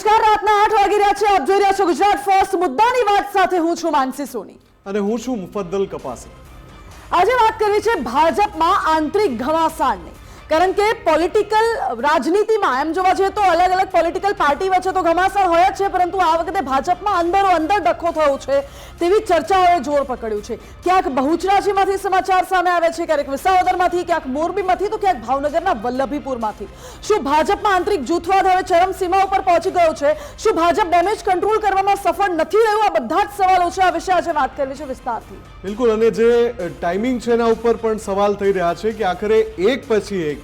નમસ્કાર. રાતના આઠ વાગી રહ્યા છે. આપ જોઈ રહ્યા છો ગુજરાત ફર્સ્ટ મુદ્દાની વાત સાથે હું છું માનસી સોની. અને હું છું મુફદ્દલ કપાસી. આજે વાત કરવી છે ભાજપમાં આંતરિક ઘમાસાણની કારણ કે પોલિટિકલ રાજનીતિમાં, એમ જોવા જઈએ તો અલગ અલગ પોલિટિકલ પાર્ટી વચ્ચે તો ઘમાસાણ હોય જ છે, પરંતુ આ વખતે ભાજપમાં અંદરો અંદર ડખો થયો છે તેવી ચર્ચાઓએ જોર પકડ્યું છે. ક્યાંક બહુચરાજીમાંથી સમાચાર સામે આવે છે, ક્યારેક વિસાવદરમાંથી, ક્યાંક મોરબીમાંથી, તો ક્યાંક ભાવનગરના વલ્લભીપુરમાંથી. શું ભાજપમાં આંતરિક જૂથવાદ હવે ચરમસીમા ઉપર પહોંચી ગયો છે? શું ભાજપ ડેમેજ કંટ્રોલ કરવામાં સફળ નથી રહ્યું? આ બધા જ સવાલો છે. આ વિશે આજે વાત કરવી છે વિસ્તારથી. બિલકુલ, અને જે ટાઈમિંગ છે એના ઉપર પણ સવાલ થઈ રહ્યા છે કે આખરે એક પછી એક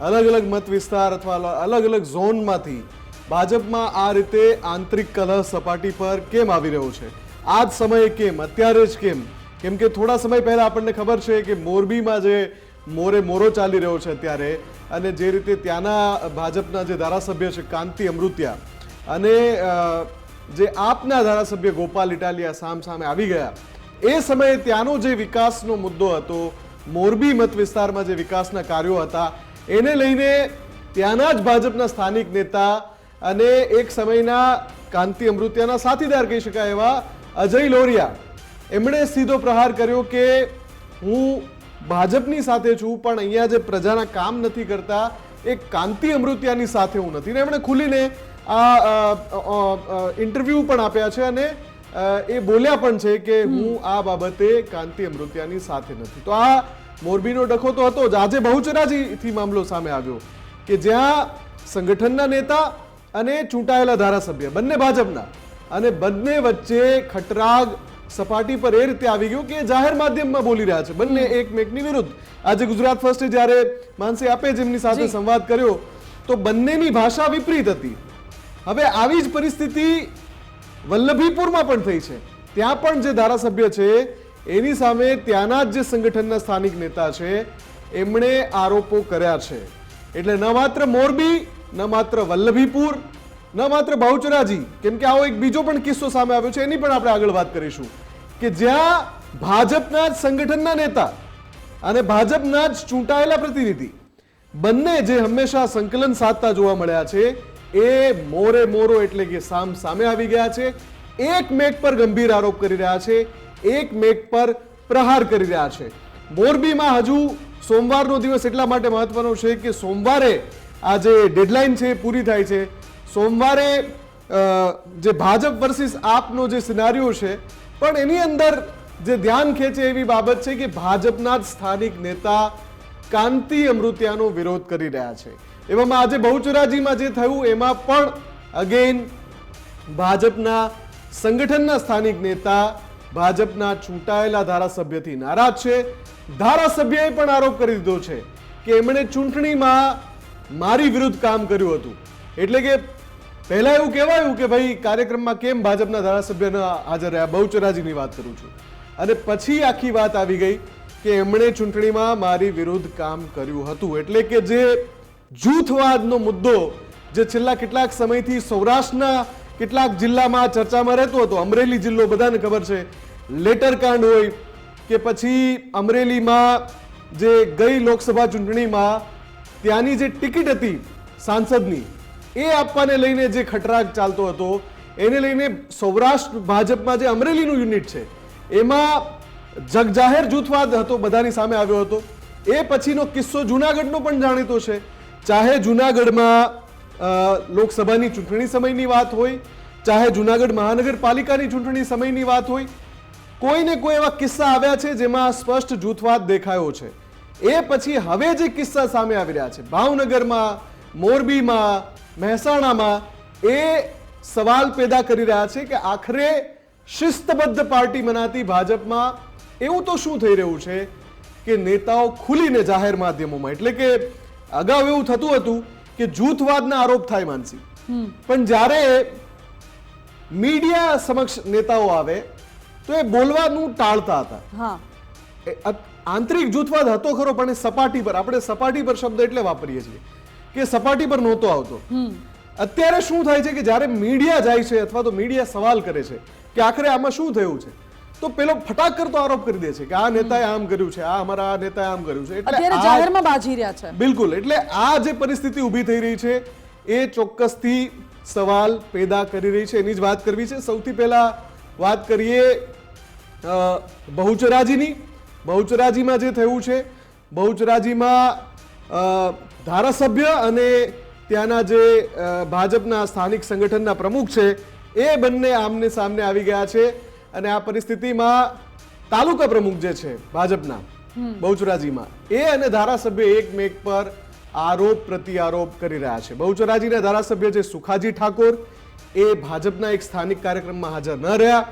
અલગ અલગ મત વિસ્તાર અથવા અલગ અલગ ઝોનમાંથી ભાજપમાં આ રીતે આંતરિક કલહ સપાટી પર કેમ આવી રહ્યો છે? આ જ સમયે કેમ? અત્યારે જ કેમ? કેમ કે થોડા સમય પહેલા આપણને ખબર છે કે મોરબીમાં જે મોરે મોરો ચાલી રહ્યો છે અત્યારે અને જે રીતે ત્યાંના ભાજપના જે ધારાસભ્ય છે કાંતિ અમૃત્યા અને જે આપના ધારાસભ્ય ગોપાલ ઇટાલિયા સામ સામે આવી ગયા, એ સમયે ત્યાંનો જે વિકાસનો મુદ્દો હતો, મોરબી મત વિસ્તારમાં જે વિકાસના કાર્યો હતા એને લઈને ત્યાંના જ ભાજપના સ્થાનિક નેતા અને એક સમયના કાંતિ અમૃત્યાના સાથીદાર કહી શકાય એવા અજય લોરિયા. એમણે સીધો પ્રહાર કર્યો કે હું ભાજપની સાથે છું, પણ અહીંયા જે પ્રજાના કામ નથી કરતા, એ કાંતિ અમૃત્યાની સાથે હું નથી. ને એમણે ખુલીને આ ઇન્ટરવ્યૂ પણ આપ્યા છે અને એ બોલ્યા પણ છે કે હું આ બાબતે કાંતિ અમૃત્યાની સાથે નથી. તો આ મોરબીનો ડખો તો હતો જ. આજે બહુચરાજીથી મામલો સામે આવ્યો કે જ્યાં સંગઠનના નેતા અને ચૂંટાયેલા ધારાસભ્ય બંને ભાજપના અને બંને વચ્ચે ખટરાગ સપાટી પર એ રીતે આવી ગયો કે જાહેર માધ્યમમાં બોલી રહ્યા છે. બંને એકમેકની વિરુદ્ધ. આજે ગુજરાત ફર્સ્ટે જ્યારે માનસી આપે જેમની સાથે સંવાદ કર્યો તો બંનેની ભાષા વિપરીત હતી. હવે આવી જ પરિસ્થિતિ વલ્લભીપુરમાં પણ થઈ છે. ત્યાં પણ જે ધારાસભ્ય છે એની સામે ત્યાંના જ જે સંગઠનના સ્થાનિક નેતા છે, એમણે આરોપો કર્યા છે. એટલે ન માત્ર મોરબી, ન માત્ર વલ્લભીપુર, ન માત્ર બહુચરાજી, કેમ કે આવો એક બીજો પણ કિસ્સો સામે આવ્યો છે, એની પણ આપણે આગળ વાત કરીશું. કે જ્યાં ભાજપના જ સંગઠનના નેતા અને ભાજપના જ ચૂંટાયેલા પ્રતિનિધિ બંને જે હંમેશા સંકલન સાધતા જોવા મળ્યા છે, એ મોરે મોરો એટલે કે સામ સામે આવી ગયા છે. એક મેક પર ગંભીર આરોપ કરી રહ્યા છે. એક મેક પર પ્રહાર કરી રહ્યા છે. મોરબીમાં હજુ સોમવારનો દિવસ એટલા માટે મહત્વનો છે કે સોમવારે આ જે ડેડલાઇન છે પૂરી થાય છે. સોમવારે જે ભાજપ વર્સિસ આપનો જે સિનારીઓ છે, પણ એની અંદર જે ધ્યાન ખેંચે એવી બાબત છે કે ભાજપના જ સ્થાનિક નેતા કાંતિ અમૃત્યાનો વિરોધ કરી રહ્યા છે. એવામાં આજે બહુચરાજીમાં જે થયું, એમાં પણ અગેન ભાજપના સંગઠનના સ્થાનિક નેતા ભાજપના ચૂંટાયેલા ધારાસભ્યથી નારાજ છે. ધારાસભ્યએ પણ આરોપ કરી દીધો છે કે એમણે ચૂંટણીમાં મારી વિરુદ્ધ કામ કર્યું હતું. એટલે કે પહેલા એવું કહેવાયું કે ભાઈ, કાર્યક્રમમાં કેમ ભાજપના ધારાસભ્ય ન હાજર રહ્યા? બહુચરાજીની વાત કરું છું. અને પછી આખી વાત આવી ગઈ કે એમણે ચૂંટણીમાં મારી વિરુદ્ધ કામ કર્યું હતું. એટલે કે જે જૂથવાદનો મુદ્દો, જે છેલ્લા કેટલાક સમયથી સૌરાષ્ટ્રના કેટલાક જિલ્લામાં ચર્ચામાં રહેતો હતો. અમરેલી જિલ્લો બધાને ખબર છે. લેટર કાંડ હોય કે પછી અમરેલીમાં જે ગઈ લોકસભા ચૂંટણીમાં ત્યાંની જે ટિકિટ હતી સાંસદની, એ આપવાને લઈને જે ખટરાગ ચાલતો હતો, એને લઈને સૌરાષ્ટ્ર ભાજપમાં જે અમરેલીનું યુનિટ છે, એમાં જગજાહેર જૂથવાદ હતો, બધાની સામે આવ્યો હતો. એ પછીનો કિસ્સો જુનાગઢનો પણ જાણીતો છે. ચાહે જુનાગઢમાં લોકસભાની ચૂંટણી સમયની વાત હોય, ચાહે જુનાગઢ મહાનગરપાલિકાની ચૂંટણી સમયની વાત હોય, કોઈને કોઈ એવા કિસ્સા આવ્યા છે જેમાં સ્પષ્ટ જૂથવાદ દેખાયો છે. એ પછી હવે જે કિસ્સા સામે આવી રહ્યા છે, ભાવનગરમાં, મોરબીમાં, મહેસાણામાં, એ સવાલ પેદા કરી રહ્યા છે કે આખરે શિસ્તબદ્ધ પાર્ટી મનાતી ભાજપમાં એવું તો શું થઈ રહ્યું છે કે નેતાઓ ખુલીને જાહેર માધ્યમોમાં, એટલે કે અગાઉ એવું થતું હતું કે જૂથવાદના આરોપ થાય માનસી. પણ જ્યારે મીડિયા સમક્ષ નેતાઓ આવે તો એ બોલવાનું ટાળતા હતા. આંતરિક જૂથવાદ હતો ખરો પણ સપાટી પર આપણે સપાટી પર શબ્દ એટલે વાપરીએ છીએ કે સપાટી પર નહોતો આવતો. અત્યારે શું થાય છે કે જ્યારે મીડિયા જાય છે અથવા તો મીડિયા સવાલ કરે છે કે આખરે આમાં શું થયું છે? તો પેલો ફટાક કરતો આરોપ કરી દે છે કે આ નેતાએ આમ કર્યું છે આ અમારા આ નેતાએ આમ કર્યું છે. એટલે અત્યારે જાહેરમાં બાજી રહ્યા છે. બિલકુલ એટલે આ જે પરિસ્થિતિ ઊભી થઈ રહી છે એ ચોક્કસથી સવાલ પેદા કરી રહી છે. એની જ વાત કરવી છે. સૌથી પહેલા વાત કરીએ બહુચરાજીની. બહુચરાજીમાં જે થયું છે બહુચરાજીમાં ધારાસભ્ય અને ત્યાંના જે ભાજપના સ્થાનિક સંગઠનના પ્રમુખ છે એ બંને આમને સામને આવી ગયા છે. અને આ પરિસ્થિતિમાં તાલુકા પ્રમુખ જે છે ભાજપના બહુચરાજીમાં એ અને ધારાસભ્ય એકમેક પર આરોપ પ્રતિ આરોપ કરી રહ્યા છે. બહુચરાજીના ધારાસભ્ય છે સુખાજી ઠાકોર એ ભાજપના એક સ્થાનિક કાર્યક્રમમાં હાજર ન રહ્યા.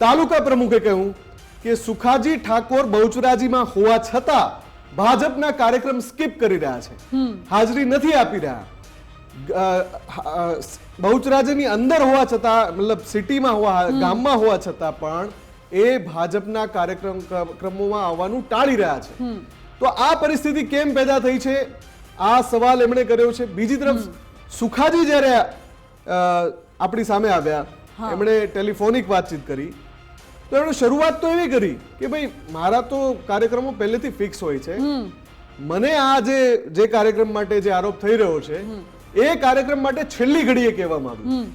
તાલુકા પ્રમુખે કહ્યું કે સુખાજી ઠાકોર બહુચરાજીમાં હોવા છતાં ભાજપના કાર્યક્રમ સ્કીપ કરી રહ્યા છે. હાજરી નથી આપી રહ્યા. બહુચરાજીની અંદર હોવા છતાં મતલબ સિટીમાં હોવા ગામમાં હોવા છતાં પણ એ ભાજપના કાર્યક્રમ ક્રમોમાં આવવાનું ટાળી રહ્યા છે. તો આ પરિસ્થિતિ કેમ પેદા થઈ છે? આ સવાલ એમણે કર્યો છે. બીજી તરફ સુખાજી જ્યારે આપણી સામે આવ્યા એમણે ટેલિફોનિક વાતચીત કરી. તો એમણે શરૂઆત તો એવી કરી કે ભાઈ મારા તો કાર્યક્રમો પહેલેથી ફિક્સ હોય છે. મને આ જે જે કાર્યક્રમ માટે જે આરોપ થઈ રહ્યો છે એ કાર્યક્રમ માટે છેલ્લી ઘડીએ કહેવામાં આવ્યું.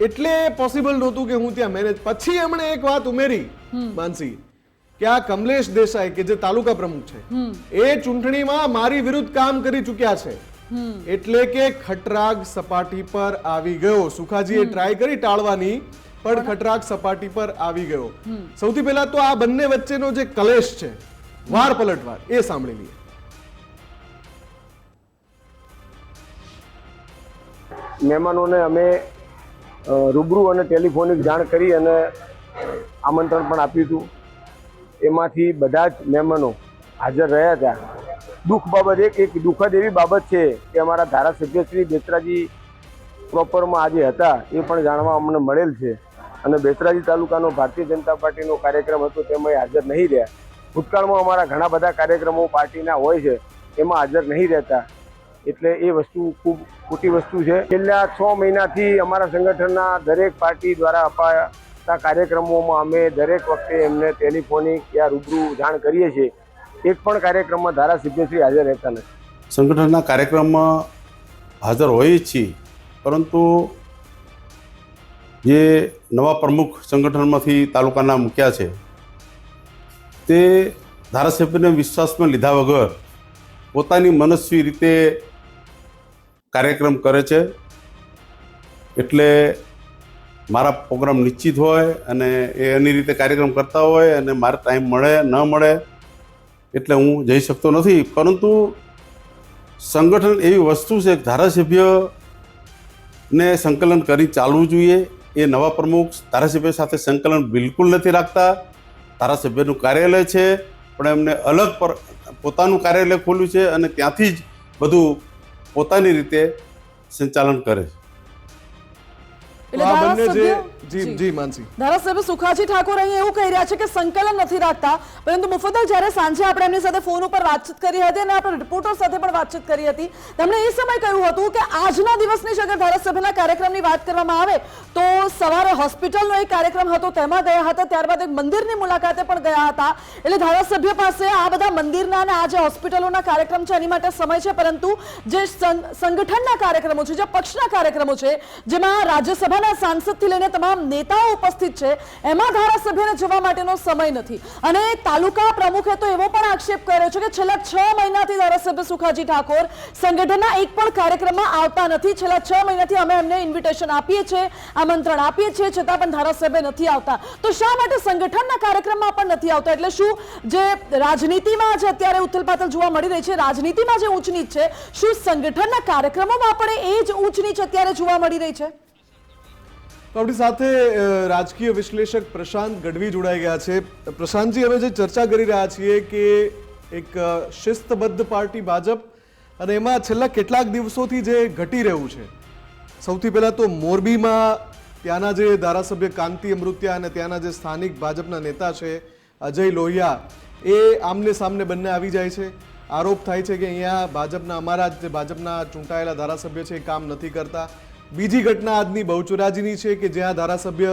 એટલે પોસિબલ નહોતું કે હું ત્યાં મેનેજ પછી એમણે એક વાત ઉમેરી માનસી કે આ કમલેશ દેસાઈ કે જે તાલુકા પ્રમુખ છે એ ચૂંટણીમાં મારી વિરુદ્ધ કામ કરી ચૂક્યા છે. એટલે કે ખટરાગ સપાટી પર આવી ગયો. સુખાજીએ ટ્રાય કરી ટાળવાની પણ ખટરાગ સપાટી પર આવી ગયો. સૌથી પહેલા તો આ બંને વચ્ચેનો જે કલેશ છે વાર પલટવાર એ સાંભળી લઈએ. મહેમાનોને અમે રૂબરૂ અને ટેલિફોનિક જાણ કરી અને આમંત્રણ પણ આપ્યું હતું. એમાંથી બધા જ મહેમાનો હાજર રહ્યા હતા. દુઃખ બાબત એક એક દુઃખદ એવી બાબત છે કે અમારા ધારાસભ્ય શ્રી બેચરાજી પ્રોપરમાં આજે હતા એ પણ જાણવા અમને મળેલ છે. અને બેચરાજી તાલુકાનો ભારતીય જનતા પાર્ટીનો કાર્યક્રમ હતો તેમાં હાજર નહીં રહ્યા. ભૂતકાળમાં અમારા ઘણા બધા કાર્યક્રમો પાર્ટીના હોય છે, એમાં હાજર નહીં રહેતા. એટલે એ વસ્તુ ખૂબ ખોટી વસ્તુ છે. છેલ્લા છ મહિનાથી અમારા સંગઠનના દરેક પાર્ટી દ્વારા અપાતા કાર્યક્રમોમાં અમે દરેક વખતે એમને ટેલિફોનિક યા રૂબરૂ જાણ કરીએ છીએ. એક પણ કાર્યક્રમમાં ધારાસભ્યશ્રી હાજર રહેતા નથી. સંગઠનના કાર્યક્રમમાં હાજર હોઈએ છીએ. પરંતુ જે નવા પ્રમુખ સંગઠનમાંથી તાલુકાના મૂક્યા છે, તે ધારાસભ્યને વિશ્વાસમાં લીધા વગર પોતાની મનસ્વી રીતે કાર્યક્રમ કરે છે. એટલે મારા પ્રોગ્રામ નિશ્ચિત હોય અને એ એની રીતે કાર્યક્રમ કરતા હોય અને મારે ટાઈમ મળે, ન મળે, એટલે હું જઈ શકતો નથી. પરંતુ સંગઠન એવી વસ્તુ છે કે ધારાસભ્યને સંકલન કરી ચાલવું જોઈએ. એ નવા પ્રમુખ ધારાસભ્ય સાથે સંકલન બિલકુલ નથી રાખતા. ધારાસભ્યનું કાર્યાલય છે, પણ એમને અલગ પર પોતાનું કાર્યાલય ખોલ્યું છે અને ત્યાંથી જ બધું પોતાની રીતે સંચાલન કરે છે. એટલે ધારાસભ્ય- જી જી. જી માનસી ધારાસભ્ય સુખાજી ઠાકોર અહીં એવું કહી રહ્યા છે કે સંકલન નથી રાખતા પરંતુ મુફદ્દલ જ્યારે સાંજે આપણે એમની સાથે ફોન ઉપર વાતચીત કરી હતી અને આપણે રિપોર્ટર સાથે પણ વાતચીત કરી હતી તેમણે એ સમય કહ્યું હતું કે આજના દિવસની અગર ધારાસભ્યના કાર્યક્રમની વાત કરવામાં આવે તો સવારે હોસ્પિટલનો એક કાર્યક્રમ હતો તેમાં ગયા હતા ત્યારબાદ એક મંદિરની મુલાકાતે પણ ગયા હતા એટલે ધારાસભ્ય પાસે આ બધા મંદિરના અને આ જે હોસ્પિટલોના કાર્યક્રમ છે એની માટે સમય છે પરંતુ જે સંગઠનના કાર્યક્રમો છે જે પક્ષના કાર્યક્રમો છે જેમાં રાજ્યસભાના સાંસદથી લઈને તમામ નેતાઓ ઉપસ્થિત છે, એમાં ધારાસભ્યને જવા માટેનો સમય નથી. અને તાલુકા પ્રમુખે તો એવો પણ આક્ષેપ કર્યો છે કે છેલ્લા છ મહિનાથી ધારાસભ્ય સુખાજી ઠાકોર સંગઠનના એક પણ કાર્યક્રમમાં આવતા નથી. છેલ્લા છ મહિનાથી અમે એમને ઇન્વિટેશન આપીએ છીએ, આમંત્રણ આપીએ છીએ, છતાં પણ ધારાસભ્ય નથી આવતા. તો શા માટે સંગઠનના કાર્યક્રમમાં પણ નથી આવતા? એટલે શું જે રાજનીતિમાં જે અત્યારે ઉથલપાથલ જોવા મળી રહી છે, રાજનીતિમાં જે ઊંચ નીચ છે, શું સંગઠનના કાર્યક્રમોમાં પણ એ જ ઊંચ નીચ અત્યારે જોવા મળી રહી છે? તો આપણી સાથે રાજકીય વિશ્લેષક પ્રશાંત ગઢવી જોડાઈ ગયા છે. પ્રશાંતજી, અમે જે ચર્ચા કરી રહ્યા છીએ કે એક શિસ્તબદ્ધ પાર્ટી ભાજપ અને એમાં છેલ્લા કેટલાક દિવસોથી જે ઘટી રહ્યું છે. સૌથી પહેલાં તો મોરબીમાં ત્યાંના જે ધારાસભ્ય કાંતિ અમૃત્યા અને ત્યાંના જે સ્થાનિક ભાજપના નેતા છે, અજય લોહિયા, એ આમને સામને બંને આવી જાય છે. આરોપ થાય છે કે અહીંયા ભાજપના, અમારા જ જે ભાજપના ચૂંટાયેલા ધારાસભ્ય છે, એ કામ નથી કરતા. બીજી ઘટના આજની બહુચરાજીની છે કે જ્યાં ધારાસભ્ય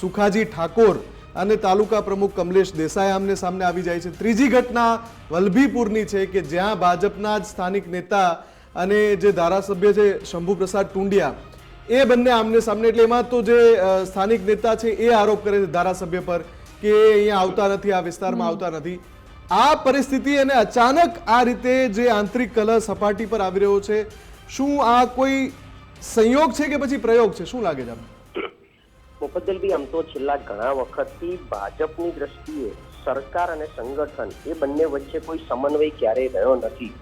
સુખાજી ઠાકોર અને તાલુકા પ્રમુખ કમલેશ દેસાઈ આમને સામને આવી જાય છે. ત્રીજી ઘટના વલભીપુરની છે કે જ્યાં ભાજપના જ સ્થાનિક નેતા અને જે ધારાસભ્ય છે શંભુ પ્રસાદ ટુંડિયા એ બંને આમને સામને એટલે એમાં તો જે સ્થાનિક નેતા છે એ આરોપ કરે છે ધારાસભ્ય પર કે એ અહીંયા આવતા નથી આ વિસ્તારમાં આવતા નથી. આ પરિસ્થિતિ અને અચાનક આ રીતે જે આંતરિક કલહ સપાટી પર આવી રહ્યો છે શું આ કોઈ સંયોગ છે કે પછી પ્રયોગ છે? શું લાગે છે આપને? આમ તો છેલ્લા ઘણા વખતથી ભાજપની દ્રષ્ટિએ સરકાર અને સંગઠન એ બંને વચ્ચે કોઈ સમન્વય ક્યારેય રહ્યો નથી.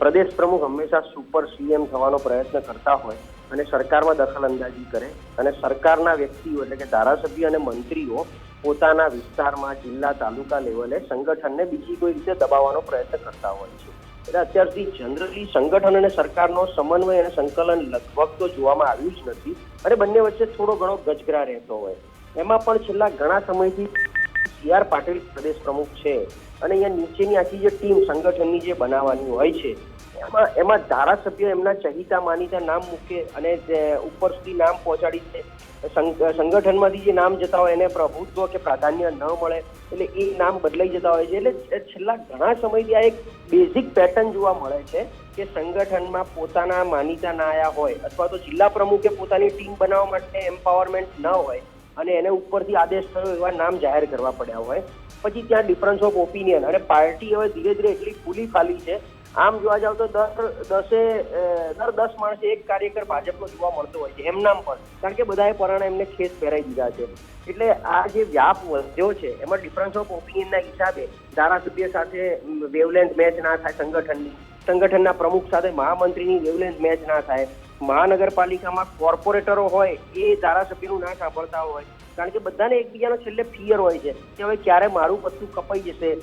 પ્રદેશ પ્રમુખ હંમેશા સુપર સીએમ થવાનો પ્રયત્ન કરતા હોય અને સરકારમાં દખલ અંદાજી કરે અને સરકારના વ્યક્તિઓ એટલે કે ધારાસભ્ય અને મંત્રીઓ પોતાના વિસ્તારમાં જિલ્લા તાલુકા લેવલે સંગઠનને બીજી કોઈ રીતે દબાવવાનો પ્રયત્ન કરતા હોય છે. એટલે અત્યારથી જનરલી સંગઠન અને સરકારનો સમન્વય અને સંકલન લગભગ તો જોવામાં આવ્યું જ નથી. અને બંને વચ્ચે થોડો ઘણો ગજગરા રહેતો હોય. એમાં પણ છેલ્લા ઘણા સમયથી સી આર પાટીલ પ્રદેશ પ્રમુખ છે. અને અહીંયા નીચેની આખી જે ટીમ સંગઠનની જે બનાવવાની હોય છે એમાં એમાં ધારાસભ્ય એમના ચહિતા માનીતા નામ મૂકે અને ઉપર સુધી નામ પહોંચાડી છે સંગઠનમાંથી જે નામ જતા હોય એને પ્રભુત્વ કે પ્રાધાન્ય ન મળે, એટલે એ નામ બદલાઈ જતા હોય છે. એટલે છેલ્લા ઘણા સમયથી આ એક બેઝિક પેટર્ન જોવા મળે છે કે સંગઠનમાં પોતાના માનીતા ના આયા હોય અથવા તો જિલ્લા પ્રમુખે પોતાની ટીમ બનાવવા માટે એમ્પાવરમેન્ટ ન હોય અને એને ઉપરથી આદેશ થયો એવા નામ જાહેર કરવા પડ્યા હોય. પછી ત્યાં ડિફરન્સ ઓફ ઓપિનિયન અને પાર્ટી હવે ધીરે ધીરે એટલી ફૂલી ફાલી છે આમ જોવા જાવ તો દર દસે દર દસ માણસે એક કાર્યકર ભાજપનો જોવા મળતો હોય છે એમના પણ કારણ કે બધાએ પરાણે એમને ખેસ પહેરાઈ દીધા છે. એટલે આ જે વ્યાપ વધ્યો છે, એમાં ડિફરન્સ ઓફ ઓપિનિયનના હિસાબે ધારાસભ્ય સાથે વેવલેન્થ મેચ ના થાય સંગઠનની. સંગઠનના પ્રમુખ સાથે મહામંત્રીની વેવલેન્થ મેચ ના થાય. મહાનગરપાલિકામાં કોર્પોરેટરો હોય, એ ધારાસભ્યનું ના સાંભળતા હોય. કારણ કે બધાને એકબીજાનો છેલ્લે ફિયર હોય છે કે હવે ક્યારે મારું પત્તું કપાઈ જશે.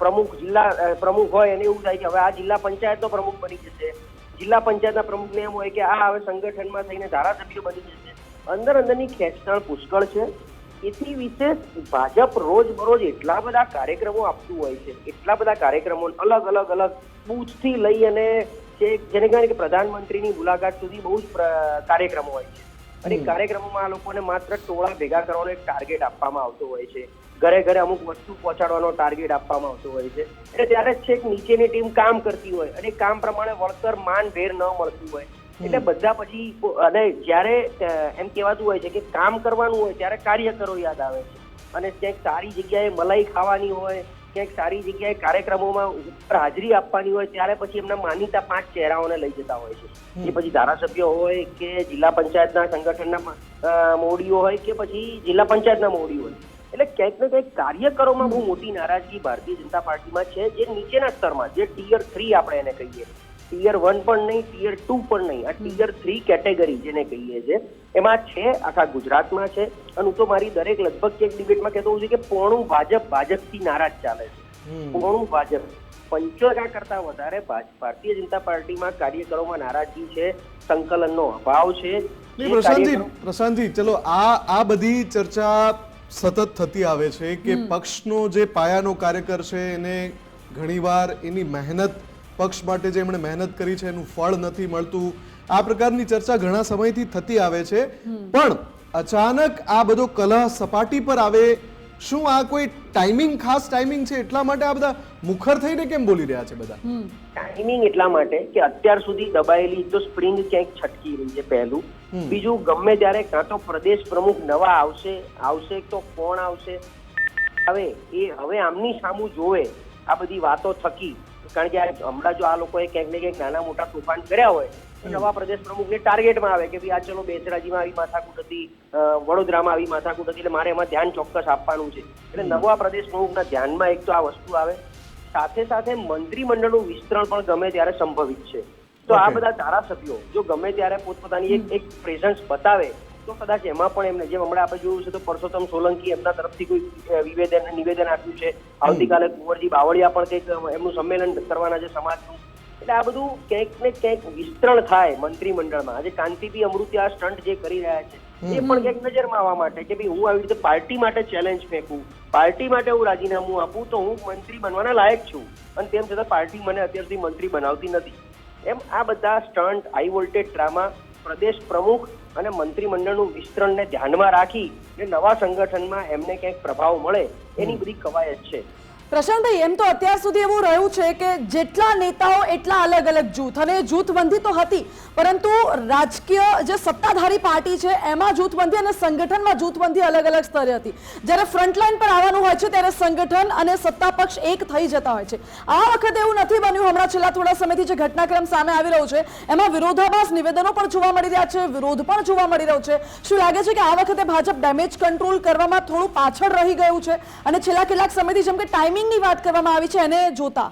પ્રમુખ જિલ્લા પ્રમુખ હોય એને એવું થાય કે હવે આ જિલ્લા પંચાયતનો પ્રમુખ બની જશે. જિલ્લા પંચાયતના પ્રમુખને એમ હોય કે આ હવે સંગઠનમાં થઈને ધારાસભ્ય બની જશે. અંદર અંદરની ખેંચતાણ પુષ્કળ છે. એથી વિશેષ ભાજપ રોજ બરોજ એટલા બધા કાર્યક્રમો આપતું હોય છે. એટલા બધા કાર્યક્રમો અલગ અલગ અલગ બૂથથી લઈ અને જેને કહેવાય કે પ્રધાનમંત્રીની મુલાકાત સુધી બહુ જ કાર્યક્રમો હોય છે. અને કાર્યક્રમોમાં આ લોકોને માત્ર ટોળા ભેગા કરવાનો એક ટાર્ગેટ આપવામાં આવતો હોય છે. ઘરે ઘરે અમુક વસ્તુ પહોંચાડવાનો ટાર્ગેટ આપવામાં આવતો હોય છે. એટલે ત્યારે છેક નીચેની ટીમ કામ કરતી હોય અને કામ પ્રમાણે વળતર માન ભેર ન મળતું હોય. એટલે બધા પછી અને જ્યારે એમ કહેવાતું હોય છે કે કામ કરવાનું હોય ત્યારે કાર્યકરો યાદ આવે છે. અને ક્યાંક સારી જગ્યાએ મલાઈ ખાવાની હોય ક્યાંક સારી જગ્યાએ કાર્યક્રમોમાં ઉપર હાજરી આપવાની હોય ત્યારે પછી એમના માનીતા પાંચ ચહેરાઓને લઈ જતા હોય છે. એ પછી ધારાસભ્ય હોય કે જિલ્લા પંચાયતના સંગઠનના મોડીઓ હોય કે પછી જિલ્લા પંચાયતના મોડી હોય. એટલે ક્યાંક ને ક્યાંક કાર્યકરોમાં બહુ મોટી નારાજગી ભારતીય જનતા પાર્ટીમાં છે જે નીચેના સ્તરમાં જે ટીયર થ્રી આપણે એને કહીએ. ટિયર વન પણ નહીં ટિયર ટુ પણ નહીં. આ ટિયર થ્રી કેટેગરી જેને કહીએ છે એમાં છે આખા ગુજરાતમાં છે. અને હું તો મારી દરેક લગભગ એક ડિબેટમાં કહેતો હોઉં છું કે પોણું ભાજપ ભાજપથી નારાજ ચાલે છે. પોણું ભાજપ. પંચોતેર કરતા વધારે ભારતીય જનતા પાર્ટીમાં કાર્યકરોમાં નારાજગી છે સંકલનનો અભાવ છે. પ્રશાંતજી પ્રશાંતજી ચલો આ આ બધી ચર્ચા સતત થતી આવે છે કે પક્ષનો જે પાયાનો કાર્યકર છે એને ઘણીવાર એની મહેનત પક્ષ માટે જે એમણે મહેનત કરી છે એનું ફળ નથી મળતું. આ પ્રકારની ચર્ચા ઘણા સમયથી થતી આવે છે. પણ અચાનક આ બધો કલહ સપાટી પર આવે શું આ કોઈ ટાઈમિંગ ખાસ ટાઈમિંગ છે? એટલા માટે આ બધા મુખર થઈને કેમ બોલી રહ્યા છે બધા? ટાઈમિંગ એટલા માટે કે અત્યાર સુધી દબાયેલી તો સ્પ્રિંગ ક્યાંક છટકી રહી છે પહેલું. બીજું ગમે ત્યારે કાં તો પ્રદેશ પ્રમુખ નવા આવશે આવશે તો કોણ આવશે? હવે એ હવે આમની સામું જોવે આ બધી વાતો થકી. કારણ કે હમણાં જો આ લોકોએ ક્યાંક ને ક્યાંક નાના મોટા તોફાન કર્યા હોય તો નવા પ્રદેશ પ્રમુખને ટાર્ગેટમાં આવે કે ભાઈ આ ચલો બેસરાજીમાં આવી માથાકૂટ હતી વડોદરામાં આવી માથાકૂટ હતી એટલે મારે એમાં ધ્યાન ચોક્કસ આપવાનું છે. એટલે નવા પ્રદેશ પ્રમુખના ધ્યાનમાં એક તો આ વસ્તુ આવે. સાથે સાથે મંત્રીમંડળનું વિસ્તરણ પણ ગમે ત્યારે સંભવિત છે. તો આ બધા ધારાસભ્યો જો ગમે ત્યારે પોતપોતાની એક એક પ્રેઝન્સ બતાવે તો કદાચ એમાં પણ એમને જેમ હમણાં આપણે જોયું છે તો પરસોત્તમ સોલંકી એમના તરફથી કોઈ અ, વિવેદન નિવેદન આપ્યું છે. આવતીકાલે કુંવરજી બાવળિયા પણ કંઈક એમનું સંમેલન કરવાના છે સમાજનું. એટલે આ બધું ક્યાંક ને ક્યાંક વિસ્તરણ થાય મંત્રીમંડળમાં. આજે કાંતિભી અમૃતિ આ સ્ટન્ટ જે કરી રહ્યા છે એ પણ ક્યાંક નજરમાં આવવા માટે કે ભાઈ હું આવી રીતે પાર્ટી માટે ચેલેન્જ ફેંકું પાર્ટી માટે હું રાજીનામું આપું તો હું મંત્રી બનવાના લાયક છું. અને તેમ છતાં પાર્ટી મને અત્યાર સુધી મંત્રી બનાવતી નથી. એમ આ બધા સ્ટન્ટ હાઈ વોલ્ટેજ ડ્રામા પ્રદેશ પ્રમુખ અને મંત્રીમંડળનું વિસ્તરણને ધ્યાનમાં રાખી ને નવા સંગઠનમાં એમને ક્યાંક પ્રભાવ મળે એની બધી કવાયત છે. પ્રશાંતભાઈ એમ તો અત્યાર સુધી એવું રહ્યું છે કે જેટલા નેતાઓ એટલા અલગ અલગ જૂથ અને જૂથબંધી તો હતી, પરંતુ રાજકીય જે સત્તાધારી પાર્ટી છે, એમાં જૂથબંધી અને સંગઠનમાં જૂથબંધી અલગ અલગ સ્તરે હતી. જ્યારે ફ્રન્ટલાઈન પર આવવાનું હોય છે, ત્યારે સંગઠન અને સત્તા પક્ષ એક થઈ જતા હોય છે. આ વખતે એવું નથી બન્યું, હમણાં છેલ્લા થોડા સમયથી જે ઘટનાક્રમ સામે આવી રહ્યો છે, એમાં વિરોધાભાસ નિવેદનો પણ જોવા મળી રહ્યા છે, વિરોધ પણ જોવા મળી રહ્યો છે. શું લાગે છે કે આ વખતે ભાજપ ડેમેજ કંટ્રોલ કરવામાં થોડું પાછળ રહી ગયું છે? અને છેલ્લા કેટલાક સમયથી જેમ કે ટાઈમિંગની વાત કરવામાં આવી છે એને જોતા.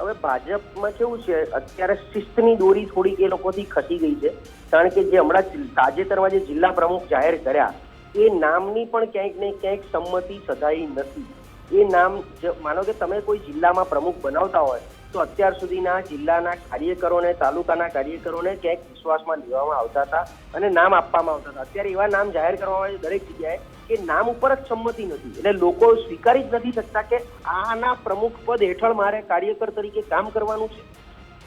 હવે ભાજપમાં કેવું છે? અત્યારે શિસ્તની દોરી થોડીક એ લોકોથી ખસી ગઈ છે. કારણ કે જે હમણાં તાજેતરમાં જે જિલ્લા પ્રમુખ જાહેર કર્યા, એ નામની પણ ક્યાંક ને ક્યાંક સંમતિ સધાઈ નથી. એ નામ માનો કે તમે કોઈ જિલ્લામાં પ્રમુખ બનાવતા હોય તો અત્યાર સુધીના જિલ્લાના કાર્યકરોને, તાલુકાના કાર્યકરોને ક્યાંક વિશ્વાસમાં લેવામાં આવતા હતા અને નામ આપવામાં આવતા હતા. અત્યારે એવા નામ જાહેર કરવામાં આવે દરેક જગ્યાએ કે નામ ઉપર જ સંમતિ નથી. એટલે લોકો સ્વીકારી જ નથી શકતા કે આના પ્રમુખ પદ હેઠળ મારે કાર્યકર તરીકે કામ કરવાનું છે.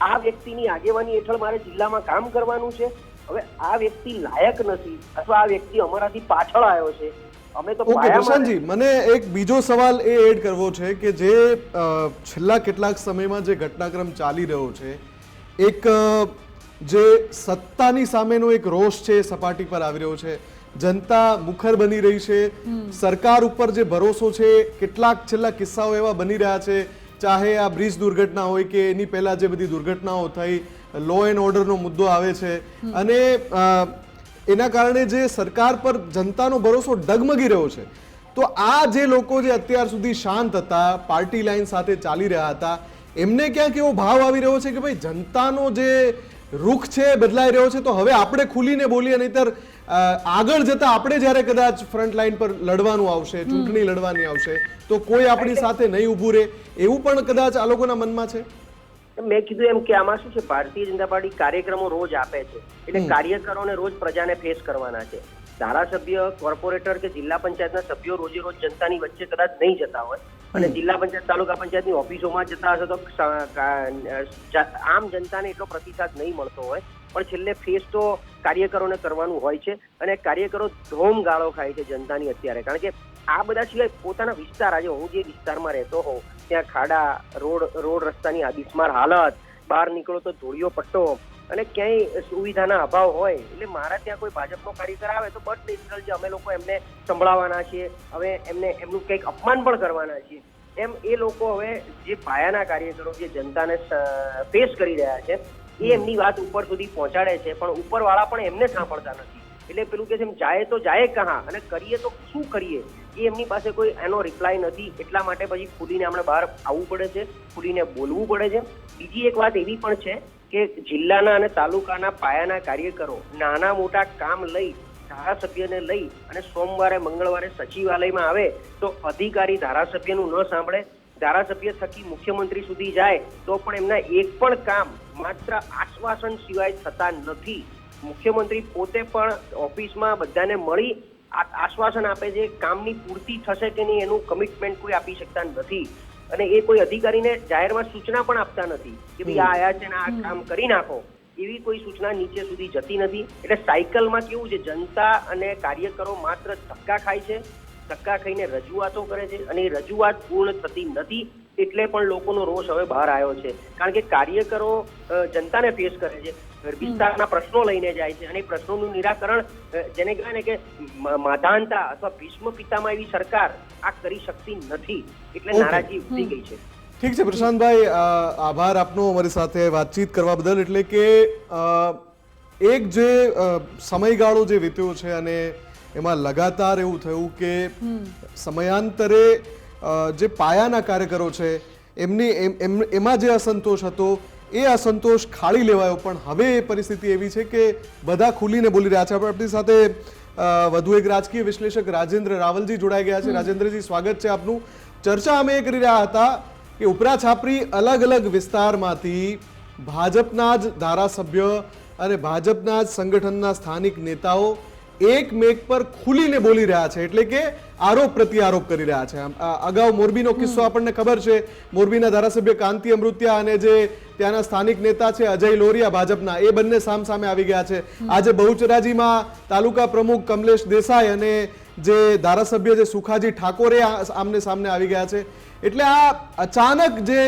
આ વ્યક્તિની આગેવાની હેઠળ મારે જિલ્લામાં કામ કરવાનું છે. હવે આ વ્યક્તિ લાયક નથી અથવા આ વ્યક્તિ અમારાથી પાછળ આવ્યો છે. અમે તો ઓકે પ્રશાંતજી મને એક બીજો સવાલ એ એડ કરવો છે કે જે છેલ્લા કેટલાક સમયમાં જે ઘટનાક્રમ ચાલી રહ્યો છે એક જે સત્તાની સામેનો એક રોષ છે સપાટી પર આવી રહ્યો છે. જનતા મુખર બની રહી છે. સરકાર ઉપર જે ભરોસો છે કેટલાક છેલ્લા કિસ્સાઓ એવા બની રહ્યા છે ચાહે આ બ્રિજ દુર્ઘટના હોય કે એની પહેલા જે બધી દુર્ઘટનાઓ થઈ લો એન્ડ ઓર્ડરનો મુદ્દો આવે છે. અને એના કારણે જે સરકાર પર જનતાનો ભરોસો ડગમગી રહ્યો છે. તો આ જે લોકો જે અત્યાર સુધી શાંત હતા, પાર્ટી લાઈન સાથે ચાલી રહ્યા હતા, એમને ક્યાંક એવો ભાવ આવી રહ્યો છે કે ભાઈ જનતાનો જે રૂખ છે બદલાઈ રહ્યો છે, તો હવે આપણે ખુલીને બોલીએ, નહીતર આગળ જતા આપણે જ્યારે કદાચ ફ્રન્ટ લાઈન પર લડવાનું આવશે, ચૂંટણી લડવાની આવશે, તો કોઈ આપણી સાથે નહીં ઊભું રહે, એવું પણ કદાચ આ લોકોના મનમાં છે? મેં કીધું એમ કે આમાં શું છે? ભારતીય જનતા પાર્ટી કાર્યક્રમો રોજ આપે છે. એટલે કાર્યકરોને રોજ પ્રજાને ફેસ કરવાના છે. ધારાસભ્ય કોર્પોરેટર કે જિલ્લા પંચાયતના સભ્યો રોજે રોજ જનતાની વચ્ચે કદાચ નહીં જતા હોય અને જિલ્લા પંચાયત તાલુકા પંચાયતની ઓફિસોમાં જતા હશે તો આમ જનતાને એટલો પ્રતિસાદ નહીં મળતો હોય. પણ છેલ્લે ફેસ તો કાર્યકરોને કરવાનું હોય છે અને કાર્યકરો ધોમ ગાળો ખાય છે જનતાની અત્યારે. કારણ કે આ બધા સિવાય પોતાના વિસ્તાર આજે હું જે વિસ્તારમાં રહેતો હોઉં ત્યાં ખાડા રોડ રોડ રસ્તાની આદિશમાર હાલત બહાર નીકળો તો ધોળિયો પટ્ટો અને ક્યાંય સુવિધાના અભાવ હોય એટલે મારા ત્યાં કોઈ ભાજપનો કાર્યકર આવે તો બટ નેચરલ છે અમે લોકો એમને સંભળાવવાના છીએ હવે એમને એમનું કંઈક અપમાન પણ કરવાના છીએ. એમ એ લોકો હવે જે પાયાના કાર્યકરો જે જનતાને ફેસ કરી રહ્યા છે એ એમની વાત ઉપર સુધી પહોંચાડે છે પણ ઉપરવાળા પણ એમને સાંભળતા નથી. એટલે પેલું કે છે એમ જાય તો જાય કહા અને કરીએ તો શું કરીએ? એ એમની પાસે કોઈ એનો રિપ્લાય નથી. એટલા માટે પછી ખુલીને આપણે બહાર આવવું પડે છે ખુલીને બોલવું પડે છે. બીજી એક વાત એવી પણ છે કે જિલ્લાના અને તાલુકાના પાયાના કાર્યકરો નાના મોટા કામ લઈ, ધારાસભ્યને લઈ અને સોમવારે, મંગળવારે સચિવાલયમાં આવે તો અધિકારી ધારાસભ્યનું ન સાંભળે. ધારાસભ્ય થકી મુખ્યમંત્રી સુધી જાય તો પણ એમના એક પણ કામ માત્ર આશ્વાસન સિવાય થતા નથી. મુખ્યમંત્રી પોતે પણ ઓફિસમાં બધાને મળી આશ્વાસન આપે છે કામની પૂર્તિ થશે કે નહીં એનું કમિટમેન્ટ કોઈ આપી શકતા નથી. અને એ કોઈ અધિકારીને જાહેરમાં સૂચના પણ આપતા નથી કે ભાઈ આ આયા છે ને આ કામ કરી નાખો. એવી કોઈ સૂચના નીચે સુધી જતી નથી. એટલે સાયકલમાં કેવું છે જનતા અને કાર્યકરો માત્ર ધક્કા ખાય છે ધક્કા ખાઈને રજૂઆતો કરે છે અને એ રજૂઆત પૂર્ણ થતી નથી. એટલે પણ લોકોનો રોષ હવે બહાર આવ્યો છે. કારણ કે કાર્યકરો જનતાને ફેસ કરે છે. વિસ્તારના પ્રશ્નો લઈને જાય છે અને પ્રશ્નોનું નિરાકરણ જેને કહેવાય ને કે મ- માધાંતા અથવા ભીષ્મ પિતામાં એવી સરકાર આ કરી શકતી નથી. એટલે નારાજી ઉઠી ગઈ છે. ઠીક છે પ્રશાંતભાઈ આભાર આપનો અમારી સાથે વાતચીત કરવા બદલ. એટલે કે અ, એક જે સમયગાળો જે વીત્યો છે અને એમાં લગાતાર એવું થયું કે સમયાંતરે જે પાયાના કાર્યકરો છે એમની એમ- એમ- એમાં જે અસંતોષ હતો એ અસંતોષ ખાળી લેવાયો. પણ હવે એ પરિસ્થિતિ એવી છે કે બધા ખુલીને બોલી રહ્યા છે. આપણે આપણી સાથે વધુ એક રાજકીય વિશ્લેષક રાજેન્દ્ર રાવલજી જોડાઈ ગયા છે. રાજેન્દ્રજી સ્વાગત છે આપનું. ચર્ચા અમે એ કરી રહ્યા હતા કે ઉપરા છાપરી અલગ અલગ વિસ્તારમાંથી ભાજપના જ ધારાસભ્ય અને ભાજપના જ સંગઠનના સ્થાનિક નેતાઓ એક મેક પર ખુલીને બોલી રહ્યા છે, એટલે કે આરોપ પ્રત્યારોપ કરી રહ્યા છે. અગાઉ મોરબીનો કિસ્સો આપણને ખબર છે. મોરબીના ધારાસભ્ય કાંતિ અમૃત્યા અને જે ત્યાંના સ્થાનિક નેતા છે, અજય લોરિયા ભાજપના, એ બંને સામ સામે આવી ગયા છે. આજે બહુચરાજીમાં તાલુકા પ્રમુખ કમલેશ દેસાઈ અને જે ધારાસભ્ય જે સુખાજી ઠાકોરે આમને સામને આવી ગયા છે. એટલે આ અચાનક જે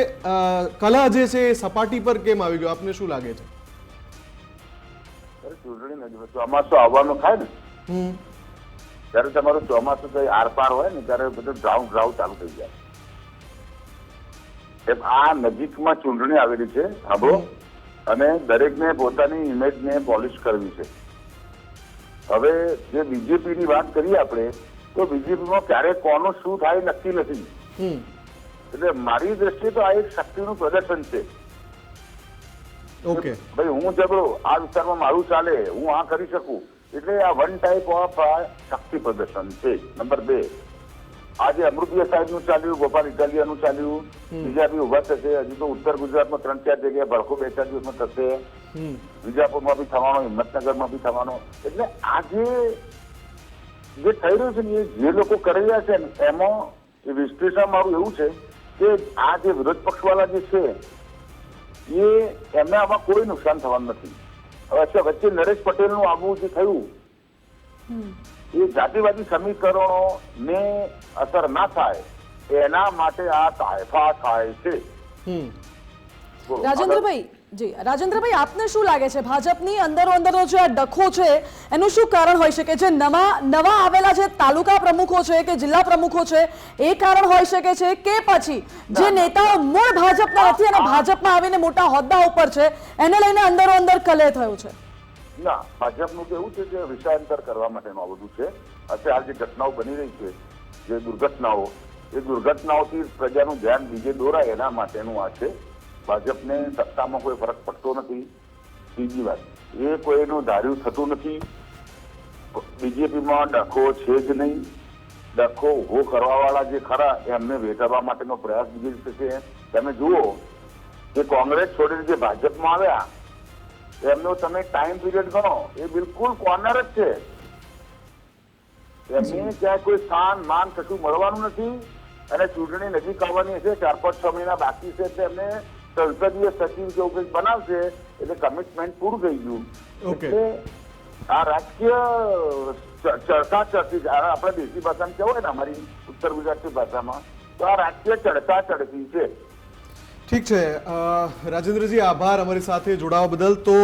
કલા જે છે, એ સપાટી પર કેમ આવી ગયો? આપને શું લાગે છે? ચૂંટણી નથી આમાં તો આવવાનું થાય ને. ત્યારે તમારું ચોમાસું કઈ આરપાર હોય ને ત્યારે બધું ડ્રાઉન ડ્રાઉ ચાલુ થઈ જાય. એમ આ નજીકમાં ચૂંટણી આવેલી છે આબો અને દરેકને પોતાની ઇમેજને પોલિશ કરવી છે. હવે જે બીજેપી ની વાત કરીએ આપણે તો બીજેપીમાં ક્યારે કોનું શું થાય નક્કી નથી. એટલે મારી દ્રષ્ટિએ તો આ એક શક્તિનું પ્રદર્શન છે. ઓકે. ભાઈ હું ઝઘડો આ વિસ્તારમાં મારું ચાલે હું આ કરી શકું. એટલે આ વન ટાઈપ ઓફ શક્તિ પ્રદર્શન છે. નંબર બે આજે અમૃતિયા સાહેબનું ચાલ્યું ગોપાલ ઇટાલિયા નું ચાલ્યું બીજા બી ઊભા થશે હજુ તો ઉત્તર ગુજરાતમાં ત્રણ ચાર જગ્યાએ ભડકો બે ચાર દિવસમાં થશે. વિજાપુરમાં બી થવાનો હિંમતનગરમાં બી થવાનો. એટલે આજે જે થઈ રહ્યું છે ને એ જે લોકો કરી રહ્યા છે ને એમાં વિશ્લેષણ મારું એવું છે કે આ જે વિરોધ પક્ષવાળા જે છે એ એમને આમાં કોઈ નુકસાન થવાનું નથી. અચ્છા વચ્ચે નરેશ પટેલનું આવવું જે થયું એ જાતિવાદી સમીકરણો ને અસર ના થાય એના માટે આ તાયફા થાય છે. રાજેન્દ્રભાઈ જી રાજેન્દ્રભાઈ આપને શું લાગે છે? ભાજપની અંદરો અંદરનો જે આ ડખો છે એનું શું કારણ હોઈ શકે છે? નવા નવા આવેલા જે તાલુકા પ્રમુખો છે કે જિલ્લા પ્રમુખો છે એ કારણ હોઈ શકે છે કે પછી જે નેતાઓ મૂળ ભાજપના નથી અને ભાજપમાં આવીને મોટા હોદ્દા ઉપર છે એને લઈને અંદરો અંદર કલે થયો છે? ના ભાજપનું તો એવું છે કે વિષયાંતર કરવા માટેનું આ બધું છે. અત્યારે જે ઘટનાઓ બની રહી છે જે દુર્ઘટનાઓ એ દુર્ઘટનાઓથી પ્રજાનું ધ્યાન બીજે દોરાય એના માટેનું આ છે. ભાજપને સત્તામાં કોઈ ફરક પડતો નથી. બીજી વાત એ કોઈનું ધાર્યું થતું નથી. બીજેપીમાં ડખો છે જ નહીં. ડખો ઊભો કરવાવાળા જે ખરા એમને વેઠવા માટેનો પ્રયાસ બીજી રીતે છે. તમે જુઓ કે કોંગ્રેસ છોડીને જે ભાજપમાં આવ્યા. એમનો તમે ટાઈમ પીરિયડ ગણો એ બિલકુલ કોર્નર જ છે. એમને ક્યાંય કોઈ સ્થાન માન કશું મળવાનું નથી. અને ચૂંટણી નજીક આવવાની છે ચાર પાંચ છ મહિના બાકી છે એટલે એમને સંસદીય સચિવ જેવું કંઈક બનાવશે એટલે કમિટમેન્ટ પૂરું થઈ ગયું. એટલે આ રાજકીય ચડતા ચડતી આપણે દેશી ભાષામાં કહેવાય ને અમારી ઉત્તર ગુજરાતી ભાષામાં? તો આ રાજકીય ચડતા ચડતી છે. ઠીક છે. રાજેન્દ્રજી આભાર અમારી સાથે જોડાવા બદલ. તો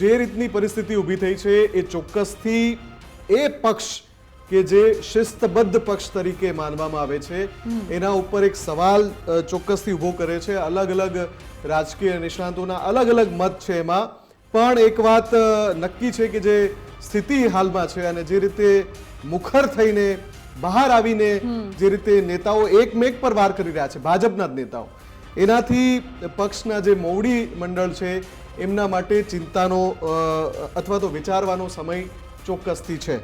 જે રીતની પરિસ્થિતિ ઊભી થઈ છે એ ચોક્કસથી એ પક્ષ કે જે શિસ્તબદ્ધ પક્ષ તરીકે માનવામાં આવે છે. એના ઉપર એક સવાલ ચોક્કસથી ઊભો કરે છે. અલગ અલગ રાજકીય નિષ્ણાંતોના અલગ અલગ મત છે એમાં. પણ એક વાત નક્કી છે કે જે સ્થિતિ હાલમાં છે અને જે રીતે મુખર થઈને બહાર આવીને જે રીતે નેતાઓ એકમેક પર વાર કરી રહ્યા છે, ભાજપના જ નેતાઓ. એનાથી પક્ષના જે મોવડી મંડળ છે, એમના માટે ચિંતાનો અથવા તો વિચારવાનો સમય ચોક્કસથી છે.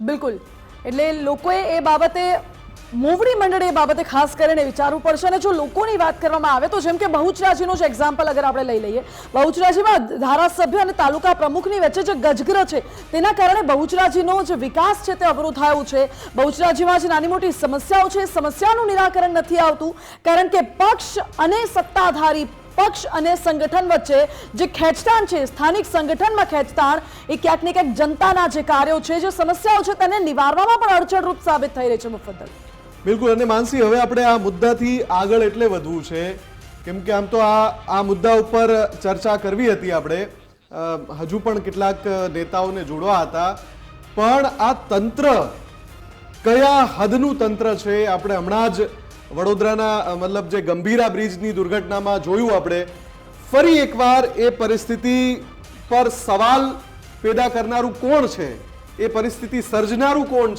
બિલકુલ. એટલે લોકોએ એ બાબતે, મોવડી મંડળે એ બાબતે ખાસ કરીને વિચારવું પડશે અને જો લોકોની વાત કરવામાં આવે તો જેમ કે બહુચરાજીનું જ એક્ઝામ્પલ અગર આપણે લઈ લઈએ. બહુચરાજીમાં ધારાસભ્ય અને તાલુકા પ્રમુખની વચ્ચે જે ગજગ્ર છે, તેના કારણે બહુચરાજીનો જે વિકાસ છે તે અવરોધાયો છે. બહુચરાજીમાં જે નાની મોટી સમસ્યાઓ છે, સમસ્યાનું નિરાકરણ નથી આવતું. કારણ કે પક્ષ અને સત્તાધારી પક્ષ અને સંગઠન વચ્ચે જે ખેંચતાણ છે, સ્થાનિક સંગઠનમાં ખેંચતાણ, એ ક્યાંક ને ક્યાંક જનતાના જે કાર્યો છે, જે સમસ્યાઓ છે, તેને નિવારવામાં પણ અડચણરૂપ સાબિત થઈ રહી છે મુફદ્દલ. બિલકુલ, અને માનસી, હવે આપણે આ મુદ્દાથી આગળ એટલે વધવું છે. કેમ કે આમ તો આ આ મુદ્દા ઉપર ચર્ચા કરવી હતી આપણે. હજુ પણ કેટલાક નેતાઓને જોડવા હતા. પણ આ તંત્ર, કયા હદનું તંત્ર છે, આપણે હમણાં જ વડોદરાના મતલબ જે ગંભીરા બ્રિજની દુર્ઘટનામાં જોયું આપણે, ફરી એકવાર એ પરિસ્થિતિ પર સવાલ પેદા કરનારું કોણ છે? એ પરિસ્થિતિ સર્જનારું કોણ છે?